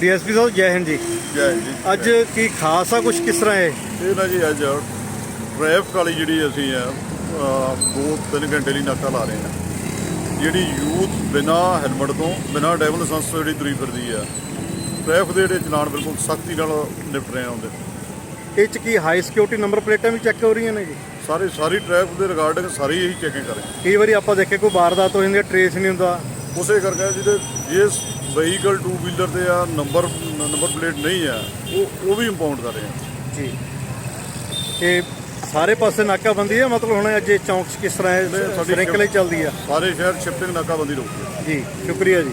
DSP ਸਾਹਿਬ ਜੈ ਹਿੰਦ ਜੀ। ਜੈ ਜੀ ਅੱਜ ਕੀ ਖਾਸ ਆ ਕੁਝ ਕਿਸ ਤਰ੍ਹਾਂ ਹੈ ਇਹ ਨਾ ਜੀ ਅੱਜ ਟ੍ਰੈਫਿਕ ਵਾਲੀ ਜਿਹੜੀ ਅਸੀਂ ਆ ਦੋ ਤਿੰਨ ਘੰਟੇ ਲਈ ਨਾਕਾ ਲਾ ਰਹੇ ਹਾਂ ਜਿਹੜੀ ਯੂਥ ਬਿਨਾ ਹੈਲਮਟ ਤੋਂ ਬਿਨਾ ਡਰਾਈਵਿੰਗ ਲਾਇਸੈਂਸ ਤੋਂ ਜਿਹੜੀ ਤੁਰੀ ਫਿਰਦੀ ਆ ਟ੍ਰੈਫਿਕ ਦੇ ਜਿਹੜੇ ਚਲਾਨ ਬਿਲਕੁਲ ਸਖਤੀ ਨਾਲ ਨਿਪਟ ਰਹੇ ਆ ਉਹਦੇ। ਇਹ ਚ ਕੀ ਹਾਈ ਸਿਕਿਉਰਿਟੀ ਨੰਬਰ ਪਲੇਟਾਂ ਵੀ ਚੈੱਕ ਹੋ ਰਹੀਆਂ ਨੇ ਜੀ? ਸਾਰੇ ਸਾਰੀ ਟ੍ਰੈਫਿਕ ਦੇ ਰਿਗਾਰਡਿੰਗ ਸਾਰੀ ਇਹੀ ਚੈਕਿੰਗ ਕਰ ਰਹੇ ਆ। ਕਈ ਵਾਰੀ ਆਪਾਂ ਦੇਖੇ ਕੋਈ ਵਾਰਦਾਤ ਹੋ ਜਾਂਦੀ ਹੈ ਟਰੇਸ ਨਹੀਂ ਹੁੰਦਾ। ਉਸੇ ਕਰਕੇ ਜਿਹਦੇ ਜਿਸ ਵਹੀਕਲ ਟੂ ਵੀਲਰ ਤੇ ਆ ਨੰਬਰ ਨੰਬਰ ਪਲੇਟ ਨਹੀਂ ਆ ਉਹ ਉਹ ਵੀ ਇੰਪਾਊਂਡ ਕਰ ਰਹੇ ਆ। ਜੀ। ਇਹ ਸਾਰੇ ਪਾਸੇ ਨਾਕਾਬੰਦੀ ਹੈ? ਮਤਲਬ ਹੁਣ ਅੱਜ ਇਹ ਚੌਂਕ 'ਚ ਕਿਸ ਤਰ੍ਹਾਂ ਹੈ? ਸਾਡੀ ਸਰਿੰਕਲੇ ਚੱਲਦੀ ਆ? ਸਾਰੇ ਸ਼ਹਿਰ ਸ਼ਿਫਟਿੰਗ ਨਾਕਾਬੰਦੀ ਰਹੂਗੀ ਜੀ ਸ਼ੁਕਰੀਆ ਜੀ।